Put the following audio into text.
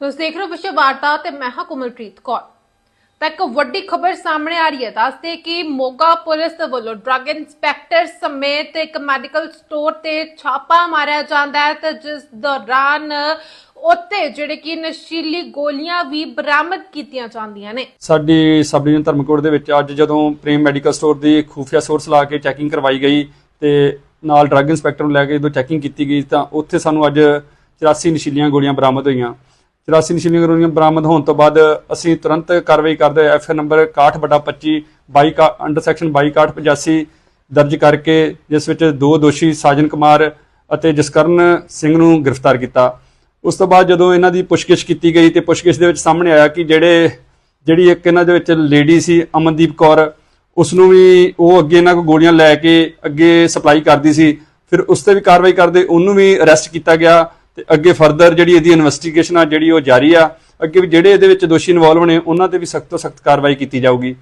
ਤੁਸੀਂ ਦੇਖ ਰਹੇ ਹੋ ਵਿਸ਼ਵ ਵਾਰਤਾ ਤੇ ਮੈਂ ਹਾਂ ਕੋਮਲਪ੍ਰੀਤ ਕੌਰ। ਤਾਂ ਇੱਕ ਵੱਡੀ ਖਬਰ ਸਾਹਮਣੇ ਆ ਰਹੀ ਹੈ ਦੱਸਦੇ ਕਿ ਮੋਗਾ ਪੁਲਿਸ ਦੇ ਵੱਲੋਂ ਡਰੱਗ ਇੰਸਪੈਕਟਰ ਸਮੇਤ ਇੱਕ ਮੈਡੀਕਲ ਸਟੋਰ ਤੇ ਛਾਪਾ ਮਾਰਿਆ ਜਾਂਦਾ ਹੈ ਤੇ ਜਿਸ ਦੌਰਾਨ ਉੱਥੇ ਜਿਹੜੇ ਕਿ ਨਸ਼ੀਲੀ ਗੋਲੀਆਂ ਵੀ ਬਰਾਮਦ ਕੀਤੀਆਂ ਜਾਂਦੀਆਂ ਨੇ। ਸਾਡੀ ਸਬ ਡਿਵੀਜ਼ਨ ਧਰਮਕੋਟ ਦੇ ਵਿੱਚ ਅੱਜ ਜਦੋਂ ਪ੍ਰੇਮ ਮੈਡੀਕਲ ਸਟੋਰ ਦੀ ਖੂਫੀਆ ਸੋਰਸ ਲਾ ਕੇ ਚੈਕਿੰਗ ਕਰਵਾਈ ਗਈ ਤੇ ਨਾਲ ਡਰੱਗ ਇੰਸਪੈਕਟਰ ਨੂੰ ਲੈ ਕੇ ਜਦੋਂ ਚੈਕਿੰਗ ਕੀਤੀ ਗਈ ਤਾਂ ਉੱਥੇ ਸਾਨੂੰ ਅੱਜ 84 ਨਸ਼ੀਲੀਆਂ ਗੋਲੀਆਂ ਬਰਾਮਦ ਹੋਈਆਂ। 84 ਨਸ਼ੀਲੀਆਂ ਗੋਲੀਆਂ ਬਰਾਮਦ ਹੋਣ ਤੋਂ ਬਾਅਦ ਅਸੀਂ ਤੁਰੰਤ ਕਾਰਵਾਈ ਕਰਦੇ ਹੋਏ ਐਫ ਨੰਬਰ 61/25 22 ਅੰਡਰ ਸੈਕਸ਼ਨ 2285 ਦਰਜ ਕਰਕੇ ਜਿਸ ਵਿੱਚ ਦੋ ਦੋਸ਼ੀ ਸਾਜਨ ਕੁਮਾਰ ਅਤੇ ਜਸਕਰਨ ਸਿੰਘ ਨੂੰ ਗ੍ਰਿਫਤਾਰ ਕੀਤਾ। ਉਸ ਤੋਂ ਬਾਅਦ ਜਦੋਂ ਇਹਨਾਂ ਦੀ ਪੁੱਛਗਿੱਛ ਕੀਤੀ ਗਈ ਤੇ ਪੁੱਛਗਿੱਛ ਦੇ ਵਿੱਚ ਸਾਹਮਣੇ ਆਇਆ ਕਿ ਜਿਹੜੇ, ਜਿਹੜੀ ਇੱਕ ਇਹਨਾਂ ਦੇ ਵਿੱਚ ਲੇਡੀ ਸੀ ਅਮਨਦੀਪ ਕੌਰ, ਉਸ ਨੂੰ ਵੀ ਉਹ ਅੱਗੇ ਇਹਨਾਂ ਕੋ ਗੋਲੀਆਂ ਲੈ ਕੇ ਅੱਗੇ ਸਪਲਾਈ ਕਰਦੀ ਸੀ। ਫਿਰ ਉਸ ਤੇ ਵੀ ਕਾਰਵਾਈ ਕਰਦੇ ਉਹਨੂੰ ਵੀ ਅਰੈਸਟ ਕੀਤਾ ਗਿਆ। ਤੇ ਅੱਗੇ ਫਰਦਰ ਜਿਹੜੀ ਇਹਦੀ ਇਨਵੈਸਟੀਗੇਸ਼ਨ ਆ, ਜਿਹੜੀ ਉਹ ਜਾਰੀ ਆ, ਅੱਗੇ ਵੀ ਜਿਹੜੇ ਇਹਦੇ ਵਿੱਚ ਦੋਸ਼ੀ ਇਨਵੋਲਵ ਨੇ ਉਹਨਾਂ ਤੇ ਵੀ ਸਖਤ ਤੋਂ ਸਖਤ ਕਾਰਵਾਈ ਕੀਤੀ ਜਾਊਗੀ।